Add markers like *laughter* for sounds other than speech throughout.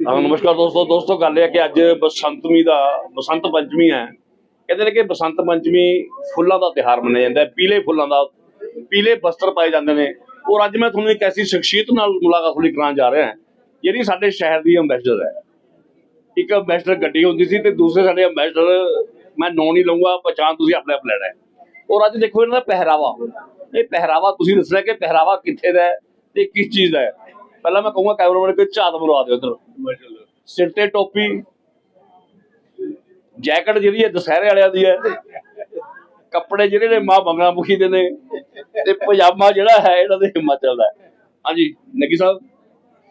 ਹਾਂ ਨਮਸਕਾਰ ਦੋਸਤੋ ਦੋਸਤੋ, ਗੱਲ ਇਹ ਹੈ ਕਿ ਅੱਜ ਬਸੰਤਮੀ ਦਾ, ਬਸੰਤ ਪੰਚਮੀ ਹੈ। ਕਹਿੰਦੇ ਨੇ ਕਿ ਬਸੰਤ ਪੰਚਮੀ ਫੁੱਲਾਂ ਦਾ ਤਿਹਾਰ ਮੰਨਿਆ ਜਾਂਦਾ ਹੈ, ਪੀਲੇ ਫੁੱਲਾਂ ਦਾ, ਪੀਲੇ ਬਸਤਰ ਪਾਏ ਜਾਂਦੇ ਨੇ। ਔਰ ਅੱਜ ਮੈਂ ਤੁਹਾਨੂੰ ਇੱਕ ਐਸੀ ਸ਼ਖਸੀਅਤ ਨਾਲ ਮੁਲਾਕਾਤ ਹੋਣੀ ਕਰਾਉਣ ਜਾ ਰਿਹਾ ਹਾਂ, ਜਿਹੜੀ ਸਾਡੇ ਸ਼ਹਿਰ ਦੀ ਅੰਬੈਸਡਰ ਹੈ। ਇੱਕ ਅੰਬੈਸਡਰ ਗੱਡੀ ਹੁੰਦੀ ਸੀ ਤੇ ਦੂਸਰੇ ਸਾਡੇ ਅੰਬੈਸਡਰ ਮੈਂ ਨਾਂ ਨਹੀਂ ਲਊਂਗਾ, ਪਛਾਣ ਤੁਸੀਂ ਆਪਣੇ ਆਪ ਲੈਣਾ ਔਰ ਅੱਜ ਦੇਖੋ ਇਹਨਾਂ ਦਾ ਪਹਿਰਾਵਾ। ਇਹ ਪਹਿਰਾਵਾ, ਤੁਸੀਂ ਦੱਸਣਾ ਕਿ ਪਹਿਰਾਵਾ ਕਿੱਥੇ ਦਾ ਹੈ ਤੇ ਕਿਸ ਚੀਜ਼ ਦਾ ਹੈ। ਪਹਿਲਾਂ ਮੈਂ ਕਹੂੰਗਾ ਕੈਮਰਾਮੈਨ ਕੋਈ ਝਾਤ ਮਰਵਾ ਦਿਓ ਉਧਰ ਸਿਰ ਤੇ ਟੋਪੀ। ਜੈਕਟ ਜਿਹੜੀ ਹੈ ਦੁਸਹਿਰੇ ਵਾਲਿਆਂ ਦੀ ਹੈ। ਕੱਪੜੇ ਜਿਹੜੇ ਨੇ ਮਾਂ ਬੰਗਲਾ ਮੁਖੀ ਦੇ ਨੇ। ਤੇ ਪਜਾਮਾ ਜਿਹੜਾ ਹੈ ਇਹਨਾਂ ਦੇ ਹਿਮਾਚਲ ਦਾ ਹਾਂਜੀ ਨਗੀ ਸਾਹਿਬ।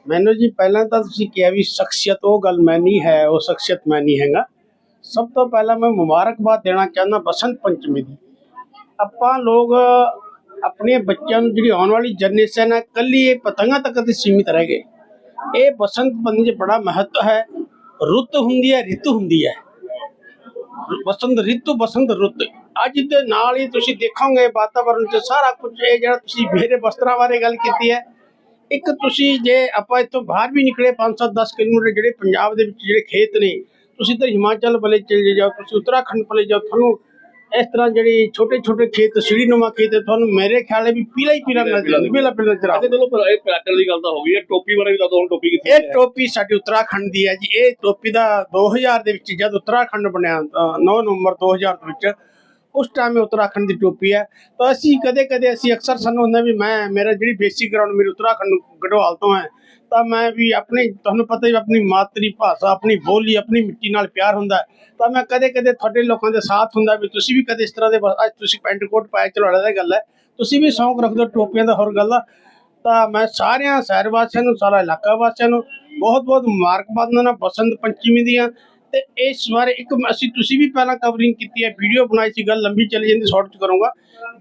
ਮੈਨੂੰ ਜੀ ਪਹਿਲਾਂ ਤਾਂ ਤੁਸੀਂ ਕਿਹਾ ਵੀ ਸ਼ਖਸੀਅਤ ਉਹ ਗੱਲ ਮੈਂ ਨਹੀਂ ਹੈ ਉਹ ਸ਼ਖਸੀਅਤ ਮੈਂ ਨਹੀਂ ਹੈਗਾ। ਸਭ ਤੋਂ ਪਹਿਲਾਂ ਮੈਂ ਮੁਬਾਰਕਬਾਦ ਦੇਣਾ ਚਾਹੁੰਦਾ ਬਸੰਤ ਪੰਚਮੀ ਦੀ। ਆਪਾਂ ਲੋਕ ਆਪਣੇ ਬੱਚਿਆਂ ਨੂੰ ਜਿਹੜੀ ਆਉਣ ਵਾਲੀ ਜਨਰੇਸ਼ਨ ਹੈ, ਕੱਲੀ ਇਹ ਪਤੰਗਾਂ ਤੱਕ ਤੇ ਸੀਮਿਤ ਰਹਿ ਗਏ। ਇਹ ਬਸੰਤ ਪੰਚਮੀ 'ਚ ਬੜਾ ਮਹੱਤਵ ਹੈ। ਰੁੱਤ ਹੁੰਦੀ ਹੈ, ਰਿਤ ਹੁੰਦੀ ਹੈ। ਬਸੰਤ ਰਿਤੂ, ਬਸੰਤ ਰੁੱਤ। ਅੱਜ ਦੇ ਨਾਲ ਹੀ ਤੁਸੀਂ ਦੇਖੋਗੇ ਵਾਤਾਵਰਣ 'ਚ ਸਾਰਾ ਕੁਝ, ਇਹ ਜਿਹੜਾ ਤੁਸੀਂ ਮੇਰੇ ਵਸਤਰਾਂ ਬਾਰੇ ਗੱਲ ਕੀਤੀ ਹੈ, ਇੱਕ ਤੁਸੀਂ ਜੇ ਆਪਾਂ ਇੱਥੋਂ ਬਾਹਰ ਵੀ ਨਿਕਲੇ 5-7 10 ਕਿਲੋਮੀਟਰ, ਜਿਹੜੇ ਪੰਜਾਬ ਦੇ ਵਿੱਚ ਜਿਹੜੇ ਖੇਤ ਨੇ, ਤੁਸੀਂ ਤਾਂ ਹਿਮਾਚਲ ਵਾਲੇ ਚਲੇ ਜਾਓ, ਤੁਸੀਂ ਉੱਤਰਾਖੰਡ ਵਾਲੇ ਜਾਓ, ਤੁਹਾਨੂੰ ਇਸ ਤਰ੍ਹਾਂ ਜਿਹੜੀ ਛੋਟੇ ਛੋਟੇ ਖੇਤ ਸੀੜੀਨੁਮਾ ਖੇਤ ਤੁਹਾਨੂੰ ਮੇਰੇ ਖਿਆਲ ਹੈ ਵੀ ਪੀਲਾ ਹੀ ਪੀਲਾ ਨਜ਼ਰ ਆਉਂਦਾ ਪੀਲਾ ਪੀਲਾ ਨਜ਼ਰ ਆਉਂਦਾ ਚਲੋ ਪਰ ਇਹ ਪੈਟਰਨ ਦੀ ਗੱਲ ਤਾਂ ਹੋ ਗਈ ਹੈ ਟੋਪੀ ਬਾਰੇ ਵੀ ਦੱਸੋ ਹੁਣ ਟੋਪੀ ਕਿੱਥੇ ਇਹ ਟੋਪੀ ਸਾਡੀ ਉੱਤਰਾਖੰਡ ਦੀ ਹੈ ਜੀ ਇਹ ਟੋਪੀ ਦਾ 2000 ਦੇ ਵਿੱਚ ਜਦ ਉੱਤਰਾਖੰਡ ਬਣਿਆ ਅ, 9 ਨਵੰਬਰ 2000 ਦੇ ਵਿੱਚ ਉਸ ਟਾਈਮ ਉੱਤਰਾਖੰਡ ਦੀ ਟੋਪੀ ਹੈ। ਤਾਂ ਅਸੀਂ ਕਦੇ ਕਦੇ ਅਸੀਂ ਅਕਸਰ ਸਾਨੂੰ ਹੁੰਦਾ ਵੀ ਮੈਂ ਮੇਰਾ ਜਿਹੜੀ ਬੇਸਿਕ ਗਰਾਊਂਡ ਮੇਰੀ ਉੱਤਰਾਖੰਡ ਗੜਵਾਲ ਤੋਂ ਹੈ ਤਾਂ ਮੈਂ ਵੀ ਆਪਣੇ, ਤੁਹਾਨੂੰ ਪਤਾ ਹੀ ਆਪਣੀ ਮਾਤਰੀ ਭਾਸ਼ਾ, ਆਪਣੀ ਬੋਲੀ, ਆਪਣੀ ਮਿੱਟੀ ਨਾਲ ਪਿਆਰ ਹੁੰਦਾ ਤਾਂ ਮੈਂ ਕਦੇ ਕਦੇ ਤੁਹਾਡੇ ਲੋਕਾਂ ਦੇ ਸਾਥ ਹੁੰਦਾ ਵੀ ਤੁਸੀਂ ਵੀ ਕਦੇ ਇਸ ਤਰ੍ਹਾਂ ਦੇ ਅੱਜ ਤੁਸੀਂ ਪੈਂਟ ਕੋਟ ਪਾਇਆ, ਚਲੋ ਅਲੱਗ ਦੀ ਗੱਲ ਹੈ। ਤੁਸੀਂ ਵੀ ਸ਼ੌਂਕ ਰੱਖਦੇ ਹੋ ਟੋਪੀਆਂ ਦਾ, ਹੋਰ ਗੱਲ ਆ। ਤਾਂ ਮੈਂ ਸਾਰਿਆਂ, ਸ਼ਹਿਰ ਵਾਸੀਆਂ ਨੂੰ, ਸਾਰਾ ਇਲਾਕਾ ਵਾਸੀਆਂ ਨੂੰ ਬਹੁਤ ਬਹੁਤ ਮੁਬਾਰਕਬਾਦ ਨਾਲ ਬਸੰਤ ਪੰਚਮੀ ਦੀਆਂ। ਤੇ ਇਸ ਬਾਰੇ ਇੱਕ ਅਸੀਂ ਤੁਸੀਂ ਵੀ ਪਹਿਲਾਂ ਕਵਰਿੰਗ ਕੀਤੀ ਹੈ ਵੀਡੀਓ ਬਣਾਈ ਸੀ, ਗੱਲ ਲੰਬੀ ਚਲੀ ਜਾਂਦੀ ਸ਼ਾਰਟ ਚ ਕਰੂੰਗਾ।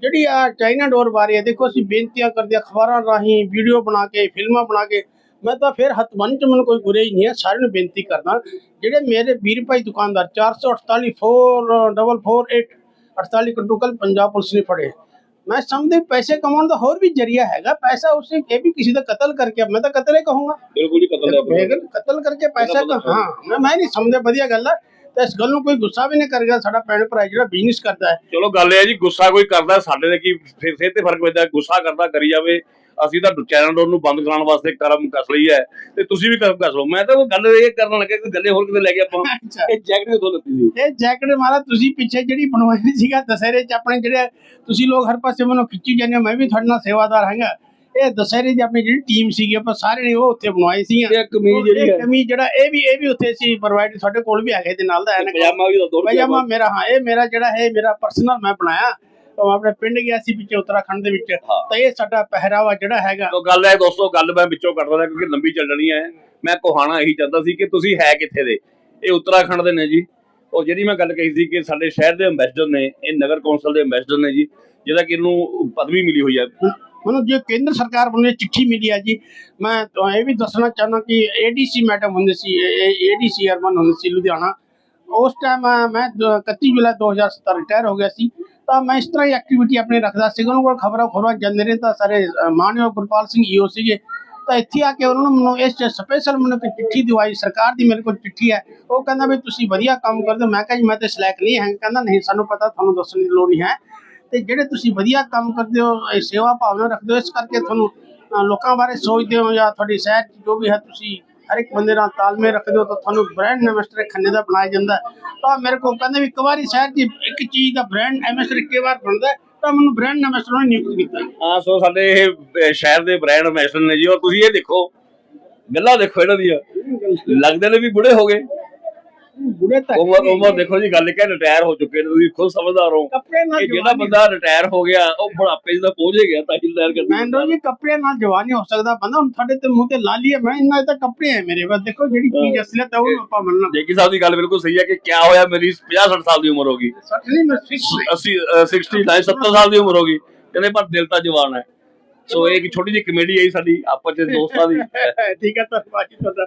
ਜਿਹੜੀ ਆ ਚਾਈਨਾ ਡੋਰ ਬਾਰੇ ਹੈ, ਦੇਖੋ ਅਸੀਂ ਬੇਨਤੀਆਂ ਕਰਦੇ ਹਾਂ, ਅਖਬਾਰਾਂ ਰਾਹੀਂ ਵੀਡੀਓ ਬਣਾ ਕੇ, ਫਿਲਮਾਂ ਬਣਾ ਕੇ ਮੈਂ ਤਾਂ ਫਿਰ ਬੰਨ੍ਹ ਚ ਮੈਨੂੰ ਕੋਈ ਗੁਰੇ ਹੀ ਨਹੀਂ ਹੈ ਸਾਰਿਆਂ ਨੂੰ ਬੇਨਤੀ ਕਰਦਾ ਜਿਹੜੇ ਮੇਰੇ ਵੀਰ ਭਾਈ ਦੁਕਾਨਦਾਰ 448 4448 48 ਕੰਟੂਕਲ ਪੰਜਾਬ ਪੁਲਿਸ ਨੇ ਫੜੇ। ਮੈਂ ਸਮਝਦੇ ਪੈਸੇ ਕਮਾਉਣ ਦਾ ਹੋਰ ਵੀ ਜਰੀਆ ਹੈਗਾ ਪੈਸਾ ਉਸੇ ਇਹ ਵੀ ਕਿਸੇ ਦਾ ਕਤਲ ਕਰਕੇ ਮੈਂ ਤਾਂ ਕਤਲ ਹੀ ਕਹੂੰਗਾ। ਬਿਲਕੁਲ ਹੀ ਕਤਲ ਹੈ ਕਰਕੇ ਪੈਸਾ ਹਾਂ ਮੈਂ ਮੈਂ ਨਹੀਂ ਸਮਝਦਾ ਵਧੀਆ ਗੱਲ ਹੈ ਤੇ ਇਸ ਗੱਲ ਨੂੰ ਕੋਈ ਗੁੱਸਾ ਵੀ ਨਹੀਂ ਕਰੇਗਾ। ਸਾਡਾ ਭੈਣ ਭਰਾ ਜਿਹੜਾ ਬਿਜ਼ਨਸ ਕਰਦਾ ਹੈ। ਚਲੋ ਗੱਲ ਇਹ ਹੈ ਜੀ ਗੁੱਸਾ ਕੋਈ ਕਰਦਾ ਸਾਡੇ ਤੇ ਕੀ ਫਿਰ ਸਿਹਤ ਤੇ ਫ਼ਰਕ ਪੈਂਦਾ ਗੁੱਸਾ ਕਰਦਾ ਕਰੀ ਜਾਵੇ। ਅਸੀਂ ਤਾਂ ਚੈਨਲ ਨੂੰ ਬੰਦ ਕਰਾਉਣ ਵਾਸਤੇ ਕਰਮ ਕਸ ਲਈ ਹੈ। ਤੇ ਤੁਸੀਂ ਵੀ ਕਰਮ ਕਸ ਲਓ। ਮੈਂ ਤਾਂ ਉਹ ਗੱਲ ਇਹ ਕਰਨ ਲੱਗਾ ਕਿ ਗੱਲੇ ਹੋਰ ਕਿਤੇ ਲੈ ਕੇ ਆਪਾਂ ਇਹ ਜੈਕਟ ਕਿੱਥੋਂ ਲੱਤੀ ਸੀ? ਇਹ ਜੈਕਟ ਮਾਰਾ ਤੁਸੀਂ ਪਿੱਛੇ ਜਿਹੜੀ ਬਣਵਾਈ ਸੀਗਾ ਦਸਹਿਰੇ ਚ ਆਪਣੇ ਜਿਹੜੇ ਤੁਸੀਂ ਲੋਕ ਹਰ ਪਾਸੇ ਮੈਨੂੰ ਖਿੱਚੀ ਜਾਂਦੇ ਮੈਂ ਵੀ ਤੁਹਾਡੇ ਨਾਲ ਸੇਵਾਦਾਰ ਹਾਂਗਾ। ਇਹ ਦਸਹਿਰੇ ਦੀ ਆਪਣੀ ਜਿਹੜੀ ਟੀਮ ਸੀਗੀ ਆਪਾਂ ਸਾਰੇ ਨੇ ਉਹ ਉੱਥੇ ਬਣਵਾਈ ਸੀ ਇਹ ਕਮੀਜ਼ ਜਿਹੜੀ ਹੈ। ਕਮੀਜ਼ ਜਿਹੜਾ ਇਹ ਵੀ ਇਹ ਵੀ ਉੱਥੇ ਸੀ ਪ੍ਰੋਵਾਈਡ ਸਾਡੇ ਕੋਲ ਵੀ ਹੈਗੇ ਤੇ ਨਾਲ ਦਾ ਹੈ ਨਾ ਪਜਾਮਾ ਵੀ ਦੋ ਪਜਾਮਾ ਮੇਰਾ ਹਾਂ ਇਹ ਮੇਰਾ ਜਿਹੜਾ ਹੈ ਮੇਰਾ ਪਰਸਨਲ ਮੈਂ ਬਣਾਇਆ। ਉਹ ਆਪਣੇ ਪਿੰਡ ਗਿਆ ਸੀ ਪਿੱਛੇ ਉੱਤਰਾਖੰਡ ਦੇ ਵਿੱਚ। ਤਾਂ ਇਹ ਸਾਡਾ ਪਹਿਰਾਵਾ ਜਿਹੜਾ ਹੈਗਾ। ਤੋ ਗੱਲ ਹੈ ਦੋਸਤੋ ਗੱਲ ਮੈਂ ਵਿੱਚੋਂ ਕੱਢ ਰਿਹਾ ਕਿਉਂਕਿ ਲੰਬੀ ਚੱਲਣੀ ਹੈ। ਮੈਂ ਕੋਹਾਣਾ ਇਹੀ ਚਾਹੁੰਦਾ ਸੀ ਕਿ ਤੁਸੀਂ ਹੈ ਕਿੱਥੇ ਦੇ? ਇਹ ਉੱਤਰਾਖੰਡ ਦੇ ਨੇ ਜੀ। ਔਰ ਜਿਹੜੀ ਮੈਂ ਗੱਲ ਕਹੀ ਸੀ ਕਿ ਸਾਡੇ ਸ਼ਹਿਰ ਦੇ ਅੰਬੈਸਡਰ ਨੇ ਇਹ ਨਗਰ ਕੌਂਸਲ ਦੇ ਅੰਬੈਸਡਰ ਨੇ ਜੀ ਜਿਹਦਾ ਕਿ ਇਹਨੂੰ ਪਦਵੀ ਮਿਲੀ ਹੋਈ ਹੈ। ਮੈਨੂੰ ਜੇ ਕੇਂਦਰ ਸਰਕਾਰ ਵੱਲੋਂ ਚਿੱਠੀ ਮਿਲੀ ਹੈ ਜੀ, ਮੈਂ ਇਹ ਵੀ ਦੱਸਣਾ ਚਾਹੁੰਦਾ ਕਿ ਏਡੀਸੀ ਮੈਡਮ ਹੁੰਦੇ ਸੀ ਏਡੀਸੀ ਅਰਮਨ ਹੁੰਦੇ ਸੀ ਲੁਧਿਆਣਾ, ਉਸ ਟਾਈਮ ਮੈਂ 31 ਜੁਲਾਈ 2017 ਰਿਟਾਇਰ ਹੋ ਗਿਆ ਸੀ, ਤਾਂ ਮੈਂ ਇਸ ਤਰ੍ਹਾਂ ਹੀ ਐਕਟੀਵਿਟੀ ਆਪਣੀ ਰੱਖਦਾ ਸੀ, ਉਹਨਾਂ ਕੋਲ ਖਬਰਾਂ ਖਬਰਾਂ ਜਾਂਦੇ ਰਹੇ, ਤਾਂ ਸਾਰੇ ਮਾਨਯੋਗ ਗੁਰਪਾਲ ਸਿੰਘ ਈਓ ਸੀਗੇ, ਤਾਂ ਇੱਥੇ ਆ ਕੇ ਉਹਨਾਂ ਨੂੰ ਮੈਨੂੰ ਇਸ ਸਪੈਸ਼ਲ ਮੈਨੂੰ ਇੱਕ ਚਿੱਠੀ ਦਿਵਾਈ, ਸਰਕਾਰ ਦੀ ਮੇਰੇ ਕੋਲ ਚਿੱਠੀ ਹੈ, ਉਹ ਕਹਿੰਦਾ ਵੀ ਤੁਸੀਂ ਵਧੀਆ ਕੰਮ ਕਰਦੇ ਹੋ, ਮੈਂ ਕਿਹਾ ਜੀ ਮੈਂ ਤੇ ਸਲੈਕ ਨਹੀਂ ਹੈ ਕਹਿੰਦਾ ਨਹੀਂ, ਸਾਨੂੰ ਪਤਾ, ਤੁਹਾਨੂੰ ਦੱਸਣ ਦੀ ਲੋੜ ਨਹੀਂ ਹੈ ਤੇ ਜਿਹੜੇ ਤੁਸੀਂ ਵਧੀਆ ਕੰਮ ਕਰਦੇ ਹੋ ਸੇਵਾ ਭਾਵਨਾ ਰੱਖਦੇ ਹੋ, ਇਸ ਕਰਕੇ ਤੁਹਾਨੂੰ ਲੋਕਾਂ ਬਾਰੇ ਸੋਚਦੇ ਹੋ ਜਾਂ ਤੁਹਾਡੀ ਸ਼ਹਿਰ ਜੋ ਵੀ ਹੈ ਤੁਸੀਂ ਹਰ ਇੱਕ ਬੰਦੇ ਨਾਲ ਤਾਲਮੇਲ ਰੱਖਦੇ ਹੋ ਤਾਂ ਤੁਹਾਨੂੰ ਬ੍ਰਾਂਡ ਐਮਬੈਸਡਰ ਖੰਨੇ ਦਾ ਬਣਾਇਆ ਜਾਂਦਾ ਤਾਂ ਮੇਰੇ ਕੋਲ ਕਹਿੰਦੇ ਵੀ ਇੱਕ ਵਾਰੀ ਸ਼ਹਿਰ 'ਚ ਇੱਕ ਚੀਜ਼ ਦਾ ਬ੍ਰਾਂਡ ਐਮਬੈਸਡਰ ਇੱਕ ਵਾਰ ਬਣਦਾ ਤਾਂ ਮੈਨੂੰ ਬ੍ਰਾਂਡ ਐਮਬੈਸਡਰ ਨੇ ਨਿਯੁਕਤ ਕੀਤਾ ਹਾਂ। ਸੋ ਸਾਡੇ ਇਹ ਸ਼ਹਿਰ ਦੇ ਬ੍ਰਾਂਡ ਅੰਬੈਸਡਰ ਨੇ ਜੀ, ਔਰ ਤੁਸੀਂ ਇਹ ਦੇਖੋ, ਗੱਲਾਂ ਦੇਖੋ ਇਹਨਾਂ ਦੀਆਂ। ਲੱਗਦੇ ਨੇ ਵੀ ਬੁੜੇ ਹੋ ਗਏ। ਬੁੜੇ ਤੱਕ ਉਮਰ ਉਮਰ ਦੇਖੋ ਜੀ ਗੱਲ ਕਿ ਰਿਟਾਇਰ ਹੋ ਚੁੱਕੇ ਨੇ ਤੁਸੀਂ ਖੁਦ ਸਮਝਦਾਰ ਹੋ। ਕੱਪੜੇ ਨਾਲ ਕਿ ਜਿਹੜਾ ਬੰਦਾ ਰਿਟਾਇਰ ਹੋ ਗਿਆ ਉਹ ਬੁਢਾਪੇ ਤਾਂ ਪਹੁੰਚ ਗਿਆ ਤਾਂ ਹੀ ਰਿਟਾਇਰ ਕਰ ਮੈਂਡੋ ਜੀ ਕੱਪੜੇ ਨਾਲ ਜਵਾਨੀ ਹੋ ਸਕਦਾ ਬੰਦਾ ਹੁਣ ਤੁਹਾਡੇ ਤੇ ਮੂੰਹ ਤੇ ਲਾਲੀ ਹੈ ਮੈਂ ਇੰਨਾ ਤਾਂ ਕੱਪੜੇ ਹੈ ਮੇਰੇ ਬਸ ਦੇਖੋ ਜਿਹੜੀ ਚੀਜ਼ ਅਸਲੀਅਤ ਹੈ ਉਹ ਆਪਾਂ ਮੰਨਣਾ। ਜੇਕੀ ਸਾਹਿਬ ਦੀ ਗੱਲ ਬਿਲਕੁਲ ਸਹੀ ਹੈ ਕਿ ਕਿਆ ਹੋਇਆ ਮੇਰੀ 50 60 ਸਾਲ ਦੀ ਉਮਰ ਹੋ ਗਈ। ਸੱਚ ਨਹੀਂ ਮੈਂ ਫਿਕਸ 80 ਅਹ 60 ਨਹੀਂ 70 ਸਾਲ ਦੀ ਉਮਰ ਹੋ ਗਈ। ਕਹਿੰਦੇ ਪਰ ਦਿਲ ਤਾਂ ਜਵਾਨ ਹੈ। ਸੋ ਇਹ ਇੱਕ ਛੋਟੀ ਜਿਹੀ ਕਮੇਡੀ ਹੈ ਸਾਡੀ ਆਪਸ ਵਿੱਚ ਦੋਸਤਾਂ ਦੀ। *laughs* ਠੀਕ ਹੈ ਧੰਨਵਾਦ ਜੀ ਤੁਹਾਡਾ।